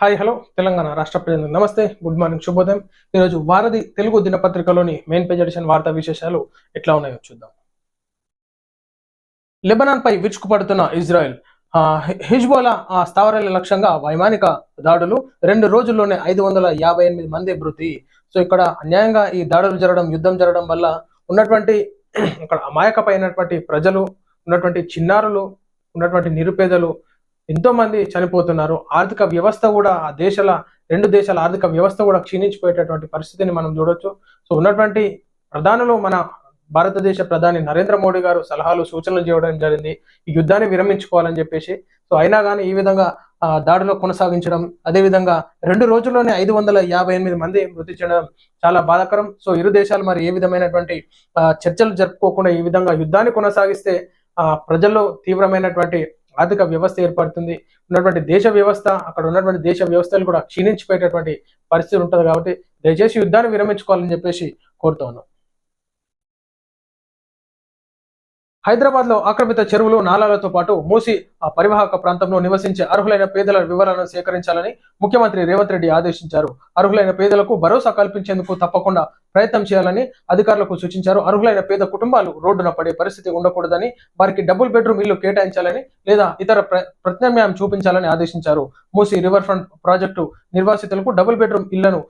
Hi hello Telangana రాష్ట్ర ప్రజలకు నమస్తే గుడ్ మార్నింగ్ శుభోదయం. ఈరోజు వారధి తెలుగు దినపత్రికలోని మెయిన్ పేజ్ ఎడిషన్ వార్తా విశేషాలు ఎట్లా ఉన్నాయో చూద్దాం. లెబనాన్ పై విరుచుకుపడుతున్న ఇజ్రాయెల్ హిజ్బోలా ఆ స్థావరాల లక్ష్యంగా వైమానిక దాడులు రెండు రోజుల్లోనే ఐదు వందల యాభై ఎనిమిది మంది మృతి సో ఇక్కడ అన్యాయంగా ఈ దాడులు జరగడం యుద్ధం జరగడం వల్ల ఉన్నటువంటి ఇక్కడ అమాయకమైనటువంటి ప్రజలు ఉన్నటువంటి చిన్నారులు ఉన్నటువంటి నిరుపేదలు ఎంతో మంది చనిపోతున్నారు. ఆర్థిక వ్యవస్థ కూడా ఆ దేశాల రెండు దేశాల ఆర్థిక వ్యవస్థ కూడా క్షీణించిపోయేటటువంటి పరిస్థితిని మనం చూడొచ్చు. సో ఉన్నటువంటి ప్రధానులు మన భారతదేశ ప్రధాని నరేంద్ర మోడీ గారు సలహాలు సూచనలు చేయడం జరిగింది. ఈ యుద్ధాన్ని విరమించుకోవాలని చెప్పేసి. సో అయినా కానీ ఈ విధంగా దాడిలో కొనసాగించడం అదే విధంగా రెండు రోజుల్లోనే ఐదు వందల యాభై ఎనిమిది మంది మృతి చెందడం చాలా బాధాకరం. సో ఇరు దేశాలు మరి ఏ విధమైనటువంటి చర్చలు జరుపుకోకుండా ఈ విధంగా యుద్ధాన్ని కొనసాగిస్తే ప్రజల్లో తీవ్రమైనటువంటి ఆర్థిక వ్యవస్థ ఏర్పడుతుంది. ఉన్నటువంటి దేశ వ్యవస్థ అక్కడ ఉన్నటువంటి దేశ వ్యవస్థలు కూడా క్షీణించిపోయేటటువంటి పరిస్థితి ఉంటుంది కాబట్టి దయచేసి యుద్ధాన్ని విరమించుకోవాలని చెప్పేసి కోరుతా ఉన్నాం హైదరాబాద్లో ఆక్రమిత చెరువులు నాలాలతో పాటు మూసి ఆ పరివాహక ప్రాంతంలో నివసించే అర్హులైన పేదల వివరాలను సేకరించాలని ముఖ్యమంత్రి రేవంత్ రెడ్డి ఆదేశించారు. అర్హులైన పేదలకు భరోసా కల్పించేందుకు తప్పకుండా ప్రయత్నం చేయాలని అధికారులకు సూచించారు. అర్హులైన పేద కుటుంబాలు రోడ్డున పడే పరిస్థితి ఉండకూడదని వారికి డబుల్ బెడ్రూమ్ ఇల్లు కేటాయించాలని లేదా ఇతర ప్రత్యామ్నాయం చూపించాలని ఆదేశించారు. మూసి రివర్ ఫ్రంట్ ప్రాజెక్టు నిర్వాసితులకు డబుల్ బెడ్రూమ్ ఇళ్ళను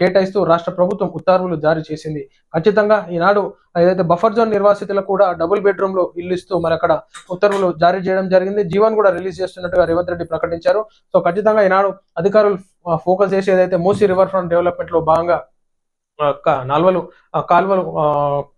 కేటాయిస్తూ రాష్ట్ర ప్రభుత్వం ఉత్తర్వులు జారీ చేసింది. ఖచ్చితంగా ఈనాడు ఏదైతే బఫర్ జోన్ నిర్వాసితులకు కూడా డబుల్ బెడ్రూమ్లో ఇల్లు ఇస్తూ మరి అక్కడ ఉత్తర్వులు జారీ చేయడం జరిగింది. జీవన్ కూడా రిలీజ్ చేస్తున్నట్టుగా రేవంత్ రెడ్డి ప్రకటించారు. సో ఖచ్చితంగా ఈనాడు అధికారులు ఫోకస్ చేసి ఏదైతే మూసి రివర్ ఫ్రంట్ డెవలప్మెంట్లో భాగంగా నాల్వలు ఆ, కాల్వలు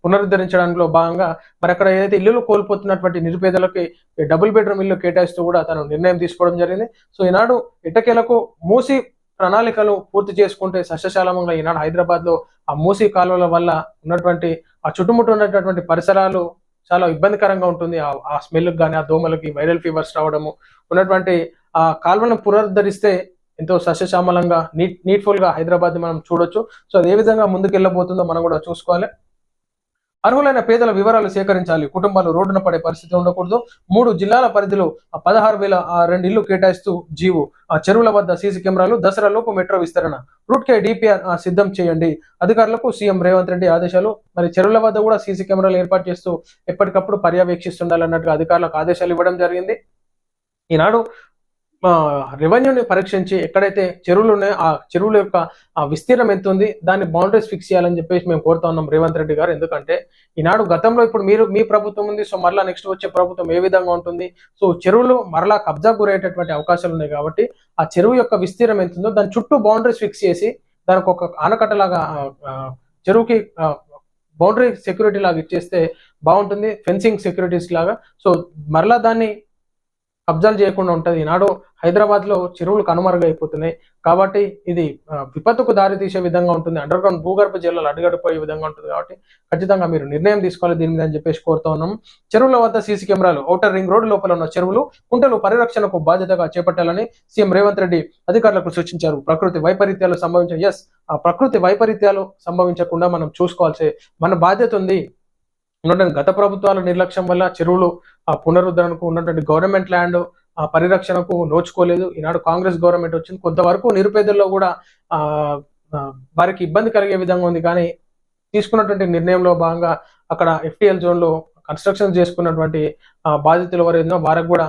పునరుద్ధరించడంలో భాగంగా మరి అక్కడ ఏదైతే ఇల్లులు కోల్పోతున్నటువంటి నిరుపేదలకి డబుల్ బెడ్రూమ్ ఇల్లు కేటాయిస్తూ కూడా తను నిర్ణయం తీసుకోవడం జరిగింది. సో ఈనాడు ఇటకేలకు మూసి ప్రణాళికలు పూర్తి చేసుకుంటే సస్యశాలంగా ఈనాడు హైదరాబాద్లో ఆ మూసి కాలువల వల్ల ఉన్నటువంటి ఆ చుట్టుముట్టు ఉన్నటువంటి పరిసరాలు చాలా ఇబ్బందికరంగా ఉంటుంది. ఆ- స్మెల్కి స్మెల్ కానీ ఆ దోమలకి వైరల్ ఫీవర్స్ రావడము ఉన్నటువంటి ఆ కాలువలను పునరుద్ధరిస్తే ఎంతో సస్యశ్యామలంగా నీట్ నీట్ఫుల్గా హైదరాబాద్ని మనం చూడొచ్చు. సో అది ఏ విధంగా ముందుకెళ్ళబోతుందో మనం కూడా చూసుకోవాలి. అర్హులైన పేదల వివరాలు సేకరించాలి. కుటుంబాలు రోడ్డున పడే పరిస్థితి ఉండకూడదు. మూడు జిల్లాల పరిధిలో పదహారు వేల ఆ రెండు ఇళ్ళు కేటాయిస్తూ జీవో. ఆ చెరువుల వద్ద సీసీ కెమెరాలు దసరా లోపు మెట్రో విస్తరణ. రూట్ కే డిపిఆర్ సిద్ధం చేయండి. అధికారులకు సీఎం రేవంత్ రెడ్డి ఆదేశాలు. మరి చెరువుల వద్ద కూడా సీసీ కెమెరాలు ఏర్పాటు చేస్తూ ఎప్పటికప్పుడు పర్యవేక్షిస్తుండాలన్నట్టుగా అధికారులకు ఆదేశాలు ఇవ్వడం జరిగింది. ఈనాడు రెవెన్యూని పరీక్షించి ఎక్కడైతే చెరువులు ఉన్నాయో ఆ చెరువుల యొక్క ఆ విస్తీర్ణం ఎంత ఉంది దాన్ని బౌండరీస్ ఫిక్స్ చేయాలని చెప్పేసి మేము కోరుతా ఉన్నాం రేవంత్ రెడ్డి గారు. ఎందుకంటే ఈనాడు గతంలో ఇప్పుడు మీరు మీ ప్రభుత్వం ఉంది సో మరలా నెక్స్ట్ వచ్చే ప్రభుత్వం ఏ విధంగా ఉంటుంది? సో చెరువులు మరలా కబ్జా గురయ్యేటటువంటి అవకాశాలు ఉన్నాయి కాబట్టి ఆ చెరువు యొక్క విస్తీర్ణం ఎంత ఉందో దాని చుట్టూ బౌండరీస్ ఫిక్స్ చేసి దానికి ఒక ఆనకట్టలాగా చెరువుకి బౌండరీ సెక్యూరిటీ లాగా ఇచ్చేస్తే బాగుంటుంది ఫెన్సింగ్ సెక్యూరిటీస్ లాగా. సో మరలా దాన్ని కబ్జాలు చేయకుండా ఉంటుంది. ఈనాడు హైదరాబాద్లో చెరువులు కనుమరుగైపోతున్నాయి. కాబట్టి ఇది విపత్తుకు దారి తీసే విధంగా ఉంటుంది. అండర్ గ్రౌండ్ భూగర్భ జలాలు అడుగడిపోయే విధంగా ఉంటుంది కాబట్టి ఖచ్చితంగా మీరు నిర్ణయం తీసుకోవాలి దీని మీద అని చెప్పేసి కోరుతా ఉన్నాం. చెరువుల వద్ద సీసీ కెమెరాలు ఔటర్ రింగ్ రోడ్డు లోపల ఉన్న చెరువులు కుంటలు పరిరక్షణకు బాధ్యతగా చేపట్టాలని సీఎం రేవంత్ రెడ్డి అధికారులకు సూచించారు. ప్రకృతి వైపరీత్యాలు సంభవించే ఎస్ ఆ ప్రకృతి వైపరీత్యాలు సంభవించకుండా మనం చూసుకోవాల్సి మన బాధ్యత ఉంది. ఉన్నటువంటి గత ప్రభుత్వాల నిర్లక్ష్యం వల్ల చెరువులు ఆ పునరుద్ధరణకు ఉన్నటువంటి గవర్నమెంట్ ల్యాండ్ ఆ పరిరక్షణకు నోచుకోలేదు. ఈనాడు కాంగ్రెస్ గవర్నమెంట్ వచ్చింది. కొంతవరకు నిరుపేదల్లో కూడా ఆ వారికి ఇబ్బంది కలిగే విధంగా ఉంది. కానీ తీసుకున్నటువంటి నిర్ణయంలో భాగంగా అక్కడ ఎఫ్టీఎల్ జోన్లో కన్స్ట్రక్షన్ చేసుకున్నటువంటి ఆ, బాధితులు ఎవరైనా వారికి కూడా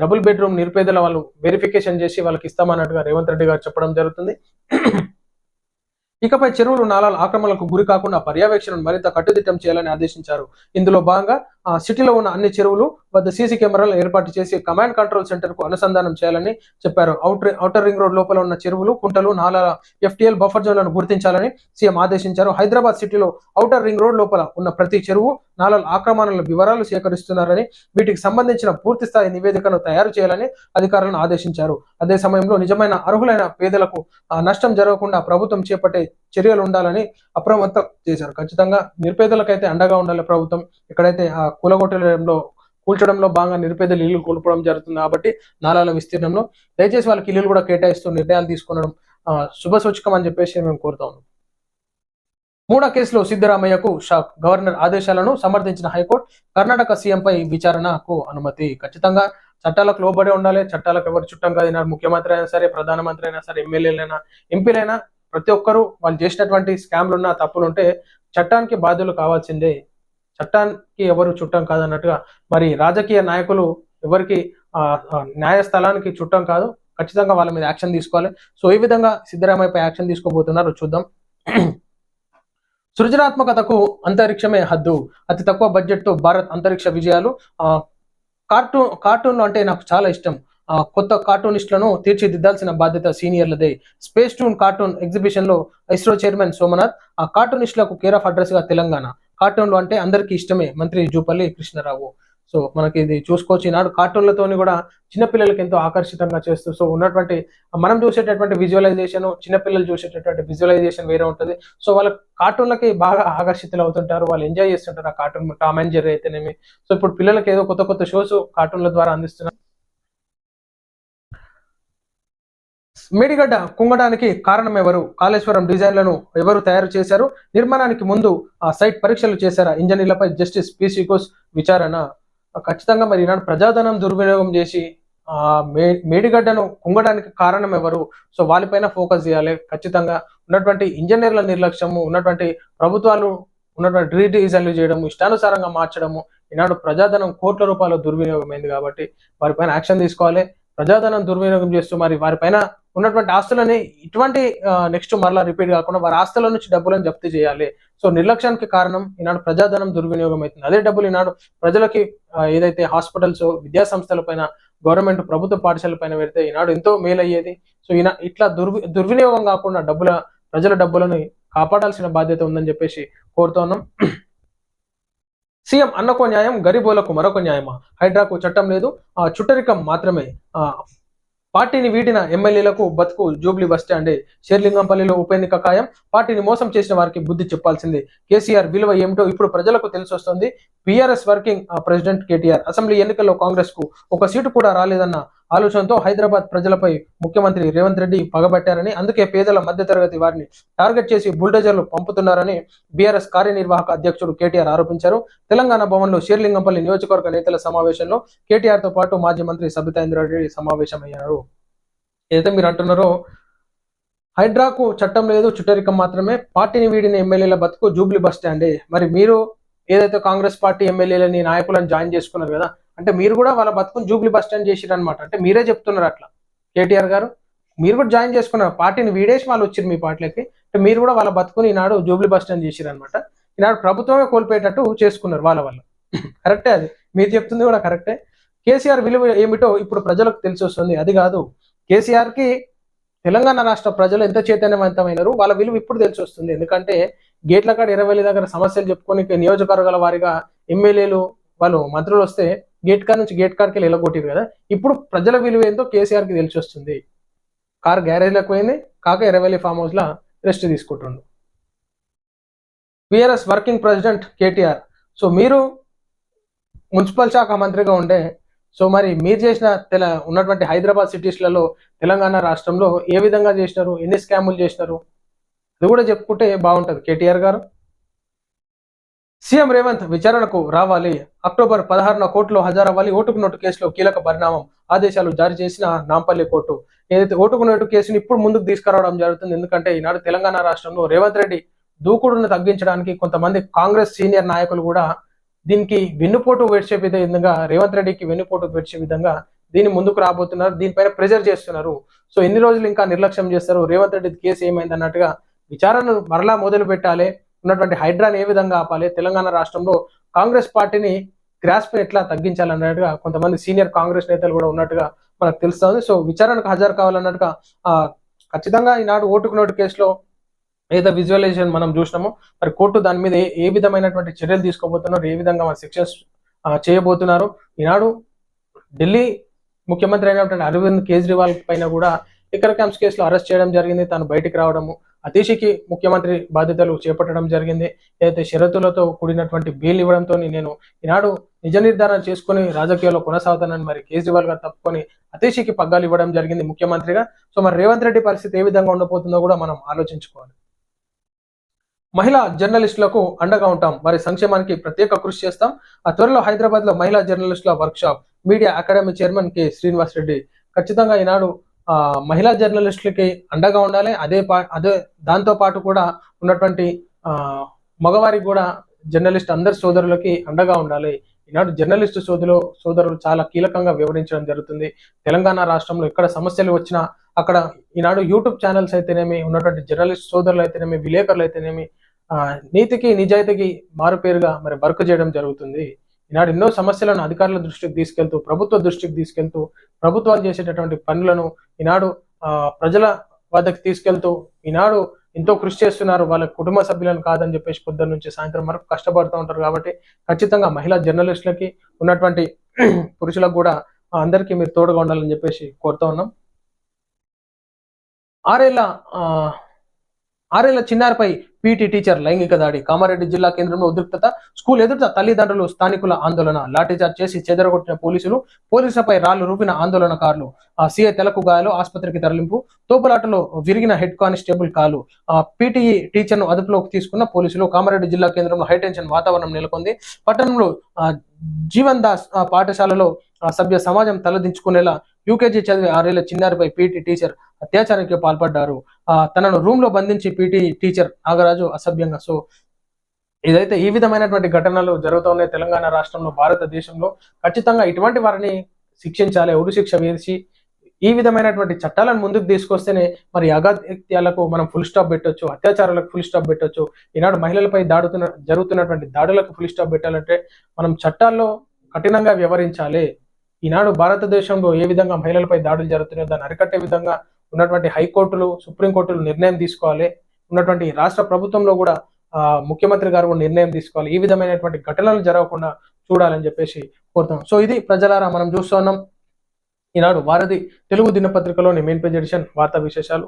డబుల్ బెడ్రూమ్ నిరుపేదల వాళ్ళు వెరిఫికేషన్ చేసి వాళ్ళకి ఇస్తామన్నట్టుగా రేవంత్ రెడ్డి గారు చెప్పడం జరుగుతుంది. ఇకపై చెరువులు నాలాల ఆక్రమణలకు గురి కాకుండా పర్యవేక్షణను మరింత కట్టుదిట్టం చేయాలని ఆదేశించారు. ఇందులో భాగంగా సిటీలో ఉన్న అన్ని చెరువులు వద్ద సీసీ కెమెరాలు ఏర్పాటు చేసి కమాండ్ కంట్రోల్ సెంటర్కు అనుసంధానం చేయాలని చెప్పారు. అవుటర్ ఔటర్ రింగ్ రోడ్ లోపల ఉన్న చెరువులు కుంటలు నాలాల ఎఫ్టీఎల్ బఫర్ జోన్లను గుర్తించాలని సీఎం ఆదేశించారు. హైదరాబాద్ సిటీలో ఔటర్ రింగ్ రోడ్ లోపల ఉన్న ప్రతి చెరువు నాలాల ఆక్రమణల వివరాలు సేకరిస్తున్నారని వీటికి సంబంధించిన పూర్తి స్థాయి నివేదికను తయారు చేయాలని అధికారులను ఆదేశించారు. అదే సమయంలో నిజమైన అర్హులైన పేదలకు నష్టం జరగకుండా ప్రభుత్వం చేపట్టే చర్యలు ఉండాలని అప్రమత్తం చేశారు. ఖచ్చితంగా నిరుపేదలకైతే అండగా ఉండాలి ప్రభుత్వం. ఎక్కడైతే ఆ కూలగొట్టడంలో కూల్చడంలో భాగంగా నిరుపేదలు ఇల్లు కూల్పడం జరుగుతుంది కాబట్టి నాలాల విస్తీర్ణంలో దయచేసి వాళ్ళకి ఇల్లు కూడా కేటాయిస్తూ నిర్ణయాలు తీసుకునడం ఆ, శుభ సూచకం అని చెప్పేసి మేము కోరుతా ఉన్నాం. మూడో కేసులో సిద్ధరామయ్యకు షాక్. గవర్నర్ ఆదేశాలను సమర్థించిన హైకోర్టు కర్ణాటక సీఎంపై విచారణకు అనుమతి. ఖచ్చితంగా చట్టాలకు లోబడి ఉండాలి. చట్టాలకు ఎవరు చుట్టం కాదు. ముఖ్యమంత్రి అయినా సరే ప్రధానమంత్రి అయినా సరే ఎమ్మెల్యేలైనా ఎంపీలైనా ప్రతి ఒక్కరూ వాళ్ళు చేసినటువంటి స్కామ్లు ఉన్న తప్పులు ఉంటే చట్టానికి బాధ్యులు కావాల్సిందే. చట్టానికి ఎవరు చుట్టం కాదన్నట్టుగా మరి రాజకీయ నాయకులు ఎవరికి ఆ, న్యాయస్థలానికి చుట్టం కాదు. ఖచ్చితంగా వాళ్ళ మీద యాక్షన్ తీసుకోవాలి. సో ఈ విధంగా సిద్ధరామయ్యపై యాక్షన్ తీసుకోబోతున్నారు. చూద్దాం. సృజనాత్మకతకు అంతరిక్షమే హద్దు. అతి తక్కువ బడ్జెట్తో భారత్ అంతరిక్ష విజయాలు. కార్టూన్ కార్టూన్లు అంటే నాకు చాలా ఇష్టం. కొత్త కార్టూనిస్టులను తీర్చిదిద్దాల్సిన బాధ్యత సీనియర్లదే. స్పేస్ టూన్ కార్టూన్ ఎగ్జిబిషన్లో ఇస్రో చైర్మన్ సోమనాథ్ ఆ కార్టూనిస్టులకు కేర్ ఆఫ్ అడ్రస్గా తెలంగాణ. కార్టూన్లు అంటే అందరికీ ఇష్టమే మంత్రి జూపల్లి కృష్ణారావు. సో మనకి ఇది చూసుకోవచ్చు ఈనాడు కార్టూన్లతోని కూడా చిన్నపిల్లలకి ఎంతో ఆకర్షితంగా చేస్తూ సో ఉన్నటువంటి మనం చూసేటటువంటి విజువలైజేషన్ చిన్నపిల్లలు చూసేటటువంటి విజువలైజేషన్ వేరే ఉంటుంది. సో వాళ్ళ కార్టూన్లకి బాగా ఆకర్షితులు అవుతుంటారు వాళ్ళు ఎంజాయ్ చేస్తుంటారు ఆ కార్టూన్. టామ్ అండ్ జెర్రీ అయితేనేమి. సో ఇప్పుడు పిల్లలకి ఏదో కొత్త కొత్త షోస్ కార్టూన్ల ద్వారా అందిస్తున్నారు. మేడిగడ్డ కుంగడానికి కారణం ఎవరు కాళేశ్వరం డిజైన్లను ఎవరు తయారు చేశారు? నిర్మాణానికి ముందు ఆ సైట్ పరీక్షలు చేశారా? ఇంజనీర్లపై జస్టిస్ పిసి ఘోష్ విచారణ. ఖచ్చితంగా మరి ఈనాడు ప్రజాధనం దుర్వినియోగం చేసి ఆ మే మేడిగడ్డను కుంగడానికి కారణం ఎవరు సో వాళ్ళపైన ఫోకస్ చేయాలి. ఖచ్చితంగా ఉన్నటువంటి ఇంజనీర్ల నిర్లక్ష్యము ఉన్నటువంటి ప్రభుత్వాలు ఉన్నటువంటి రీడిజైన్లు చేయడం ఇష్టానుసారంగా మార్చడము ఈనాడు ప్రజాధనం కోట్ల రూపాయల దుర్వినియోగమైంది కాబట్టి వారిపైన యాక్షన్ తీసుకోవాలి. ప్రజాధనం దుర్వినియోగం చేస్తూ మరి వారిపైన ఉన్నటువంటి ఆస్తులని ఇటువంటి నెక్స్ట్ మరలా రిపీట్ కాకుండా వారి ఆస్తుల నుంచి డబ్బులను జప్తి చేయాలి. సో నిర్లక్ష్యానికి కారణం ఈనాడు ప్రజాధనం దుర్వినియోగం అవుతుంది. అదే డబ్బులు ఈనాడు ప్రజలకి ఏదైతే హాస్పిటల్స్ విద్యా సంస్థల పైన గవర్నమెంట్ ప్రభుత్వ పాఠశాల పైన పెడితే ఈనాడు ఎంతో మేలయ్యేది. సో ఈయన ఇట్లా దుర్వి దుర్వినియోగం కాకుండా డబ్బుల ప్రజల డబ్బులను కాపాడాల్సిన బాధ్యత ఉందని చెప్పేసి కోరుతున్నాం సీఎం అన్నకో న్యాయం గరీబులకు మరొక న్యాయమా? హైడ్రాకు చట్టం లేదు. ఆ చుట్టరికం మాత్రమే. ఆ పార్టీని వీడిన ఎమ్మెల్యేలకు బతుకు జూబ్లీ బస్టాండే షేర్లింగంపల్లిలో ఉప ఎన్నిక ఖాయం. పార్టీని మోసం చేసిన వారికి బుద్ధి చెప్పాల్సిందే. కేసీఆర్ విలువ ఏమిటో ఇప్పుడు ప్రజలకు తెలిసొస్తుంది. BRS working president KTR. Assembly ఎన్నికల్లో కాంగ్రెస్కు ఒక సీటు కూడా రాలేదన్న ఆలోచనతో హైదరాబాద్ ప్రజలపై ముఖ్యమంత్రి రేవంత్ రెడ్డి పగబట్టారని అందుకే పేదల మధ్యతరగతి వారిని టార్గెట్ చేసి బుల్డోజర్లు పంపుతున్నారని బీఆర్ఎస్ కార్యనిర్వాహక అధ్యక్షుడు కేటీఆర్ ఆరోపించారు. తెలంగాణ భవన్లో షేర్లింగంపల్లి నియోజకవర్గ నేతల సమావేశంలో కేటీఆర్తో పాటు మాజీ మంత్రి సబితాయింద్రారెడ్డి సమావేశమయ్యారు. ఏదైతే మీరు అంటున్నారో హైడ్రాకు చట్టం లేదు చుట్టరికం మాత్రమే. పార్టీని వీడిన ఎమ్మెల్యేల బతుకు జూబ్లీ బస్ స్టాండే. మరి మీరు ఏదైతే కాంగ్రెస్ పార్టీ ఎమ్మెల్యేలని నాయకులను జాయిన్ చేసుకున్నారు కదా అంటే మీరు కూడా వాళ్ళ బతుకుని జూబ్లీ బస్ స్టాండ్ చేసిరు అనమాట అంటే మీరే చెప్తున్నారు అట్లా. కేటీఆర్ గారు మీరు కూడా జాయిన్ చేసుకున్నారు. పార్టీని వీడేసి వాళ్ళు వచ్చారు మీ పార్టీలకి. అంటే మీరు కూడా వాళ్ళ బతుకుని ఈనాడు జూబ్లీ బస్ స్టాండ్ చేసిరు అనమాట ఈనాడు ప్రభుత్వమే కోల్పోయేటట్టు చేసుకున్నారు వాళ్ళ వల్ల కరెక్టే అది. మీరు చెప్తుంది కూడా కరెక్టే. కేసీఆర్ విలువ ఏమిటో ఇప్పుడు ప్రజలకు తెలిసి వస్తుంది. అది కాదు. కేసీఆర్కి తెలంగాణ రాష్ట్ర ప్రజలు ఎంత చైతన్యవంతమైనారు వాళ్ళ విలువ ఇప్పుడు తెలిసి వస్తుంది. ఎందుకంటే గేట్ల కాడ ఇరవై దగ్గర సమస్యలు చెప్పుకొని నియోజకవర్గాల వారిగా ఎమ్మెల్యేలు వాళ్ళు మంత్రులు వస్తే గేట్ కార్ నుంచి గేట్ కార్కి వెళ్ళగొట్టి కదా. ఇప్పుడు ప్రజల విలువ ఏంటో కేసీఆర్కి తెలిసి వస్తుంది. కార్ గ్యారేజ్లకు పోయింది కాక ఇరవై ఫామ్ హౌస్ లా rest తీసుకుంటుండు. VRS working president KTR. So మీరు మున్సిపల్ శాఖ మంత్రిగా ఉండే సో మరి మీరు చేసిన తెల ఉన్నటువంటి హైదరాబాద్ సిటీస్లలో తెలంగాణ రాష్ట్రంలో ఏ విధంగా చేసినారు ఎన్ని స్కాములు చేసినారు? అది కూడా చెప్పుకుంటే బాగుంటుంది. కేటీఆర్ గారు సీఎం రేవంత్ విచారణకు రావాలి. అక్టోబర్ పదహారున కోర్టులో హాజరవ్వాలి. ఓటుకు నోటు కేసులో కీలక పరిణామం ఆదేశాలు జారీ చేసిన నాంపల్లి కోర్టు. ఏదైతే ఓటుకు నోటు కేసుని ఇప్పుడు ముందుకు తీసుకురావడం జరుగుతుంది ఎందుకంటే ఈనాడు తెలంగాణ రాష్ట్రంలో రేవంత్ రెడ్డి దూకుడును తగ్గించడానికి కొంతమంది కాంగ్రెస్ సీనియర్ నాయకులు కూడా దీనికి వెన్నుపోటు వేడ్చే విధంగా రేవంత్ రెడ్డికి వెన్నుపోటు వేడ్చే విధంగా దీన్ని ముందుకు రాబోతున్నారు. దీనిపైన ప్రెజర్ చేస్తున్నారు. సో ఎన్ని రోజులు ఇంకా నిర్లక్ష్యం చేస్తారు? రేవంత్ రెడ్డి కేసు ఏమైంది అన్నట్టుగా విచారణను మరలా మొదలు పెట్టాలి ఉన్నటువంటి హైడ్రాని ఏ విధంగా ఆపాలి? తెలంగాణ రాష్ట్రంలో కాంగ్రెస్ పార్టీని గ్రాస్ప్ ఎట్లా తగ్గించాలన్నట్టుగా కొంతమంది సీనియర్ కాంగ్రెస్ నేతలు కూడా ఉన్నట్టుగా మనకు తెలుస్తుంది. సో విచారణకు హాజరు కావాలన్నట్టుగా ఆ, ఖచ్చితంగా ఈనాడు ఓటుకు నోటు కేసులో ఏదో విజువలైజేషన్ మనం చూసినామో మరి కోర్టు దాని మీద ఏ- ఏ విధమైనటువంటి చర్యలు తీసుకోబోతున్నారు ఏ విధంగా మన శిక్షన్స్ చేయబోతున్నారు? ఈనాడు ఢిల్లీ ముఖ్యమంత్రి అయినటువంటి అరవింద్ కేజ్రీవాల్ పైన కూడా లిక్కర్ క్యాంప్స్ కేసులో అరెస్ట్ చేయడం జరిగింది. తను బయటికి రావడము అతీషికి ముఖ్యమంత్రి బాధ్యతలు చేపట్టడం జరిగింది. ఏదైతే షరతులతో కూడినటువంటి బెయిల్ ఇవ్వడంతో నేను ఈనాడు నిజ నిర్ధారణ చేసుకుని రాజకీయాల్లో కొనసాగుతానని మరి కేజ్రీవాల్ గారు తప్పుకొని అతీషికి పగ్గాలు ఇవ్వడం జరిగింది ముఖ్యమంత్రిగా. సో మరి రేవంత్ రెడ్డి పరిస్థితి ఏ విధంగా ఉండబోతుందో కూడా మనం ఆలోచించుకోవాలి. మహిళా జర్నలిస్టులకు అండగా ఉంటాం. వారి సంక్షేమానికి ప్రత్యేక కృషి చేస్తాం. ఆ త్వరలో హైదరాబాద్లో మహిళా జర్నలిస్టుల workshop media academy chairman K Srinivas Reddy ఖచ్చితంగా ఈనాడు మహిళా జర్నలిస్టులకి అండగా ఉండాలి. అదే పా అదే దాంతో పాటు కూడా ఉన్నటువంటి మగవారికి కూడా జర్నలిస్ట్ అందరి సోదరులకి అండగా ఉండాలి. ఈనాడు జర్నలిస్టు సోదరులు సోదరులు చాలా కీలకంగా వివరించడం జరుగుతుంది. తెలంగాణ రాష్ట్రంలో ఎక్కడ సమస్యలు వచ్చినా అక్కడ ఈనాడు యూట్యూబ్ ఛానల్స్ అయితేనేమి ఉన్నటువంటి జర్నలిస్ట్ సోదరులు అయితేనేమి విలేకరులు అయితేనేమి నీతికి నిజాయితీకి మారుపేరుగా మరి వర్క్ చేయడం జరుగుతుంది. ఈనాడు ఎన్నో సమస్యలను అధికారుల దృష్టికి తీసుకెళ్తూ ప్రభుత్వ దృష్టికి తీసుకెళ్తూ ప్రభుత్వాలు చేసేటటువంటి పనులను ఈనాడు ఆ, ప్రజల వద్దకు తీసుకెళ్తూ ఈనాడు ఎంతో కృషి చేస్తున్నారు వాళ్ళ కుటుంబ సభ్యులను కాదని చెప్పేసి పొద్దున్న నుంచి సాయంత్రం వరకు కష్టపడుతూ ఉంటారు కాబట్టి ఖచ్చితంగా మహిళా జర్నలిస్టులకి ఉన్నటువంటి పురుషులకు కూడా అందరికీ మీరు తోడుగా ఉండాలని చెప్పేసి కోరుతూ ఉన్నాం. ఆరేళ్ళ ఆ, ఆరేళ్ళ చిన్నారిపై పీటీ టీచర్ లైంగిక దాడి. కామారెడ్డి జిల్లా కేంద్రంలో ఉద్రిక్తత స్కూల్ ఎదుట తల్లిదండ్రులు స్థానికుల ఆందోళన. లాఠీచార్జ్ చేసి చెదరగొట్టిన పోలీసులు పోలీసులపై రాళ్ళు రూపిన ఆందోళనకారులు ఆ సీఐ తెలకు గాయాలు ఆసుపత్రికి తరలింపు తోపులాటలో విరిగిన హెడ్ కానిస్టేబుల్ కాలు. ఆ పీటీఈ టీచర్ను అదుపులోకి తీసుకున్న పోలీసులు కామారెడ్డి జిల్లా కేంద్రంలో హైటెన్షన్ వాతావరణం నెలకొంది. పట్టణంలో ఆ, జీవన్ దాస్ ఆ, పాఠశాలలో ఆ, సభ్య సమాజం తలదించుకునేలా యూకేజీ చదివే ఆరేళ్ళ చిన్నారిపై పీటీ టీచర్ అత్యాచారానికి పాల్పడ్డారు. తనను రూమ్లో బంధించి పీటీ టీచర్ నాగరాజు అసభ్యంగా. సో ఇదైతే ఈ విధమైనటువంటి ఘటనలు జరుగుతున్నాయి తెలంగాణ రాష్ట్రంలో భారతదేశంలో. ఖచ్చితంగా ఇటువంటి వారిని శిక్షించాలి ఉరి శిక్ష వేసి ఈ విధమైనటువంటి చట్టాలను ముందుకు తీసుకొస్తేనే మరి అగాత్యాలకు మనం ఫుల్ స్టాప్ పెట్టొచ్చు అత్యాచారాలకు ఫుల్ స్టాప్ పెట్టొచ్చు. ఈనాడు మహిళలపై దాడుతున్న జరుగుతున్నటువంటి దాడులకు ఫుల్ స్టాప్ పెట్టాలంటే మనం చట్టాల్లో కఠినంగా వ్యవహరించాలి. ఈనాడు భారతదేశంలో ఏ విధంగా మహిళలపై దాడులు జరుగుతున్నాయో దాన్ని అరికట్టే విధంగా ఉన్నటువంటి హైకోర్టులు సుప్రీంకోర్టులు నిర్ణయం తీసుకోవాలి. ఉన్నటువంటి రాష్ట్ర ప్రభుత్వంలో కూడా ముఖ్యమంత్రి గారు కూడా నిర్ణయం తీసుకోవాలి. ఈ విధమైనటువంటి ఘటనలు జరగకుండా చూడాలని చెప్పేసి కోరుతాం సో ఇది ప్రజలారా మనం చూస్తున్నాం ఈనాడు వారధి తెలుగు దినపత్రికలోని మెయిన్ పేజ్ ఎడిషన్ వార్తా విశేషాలు.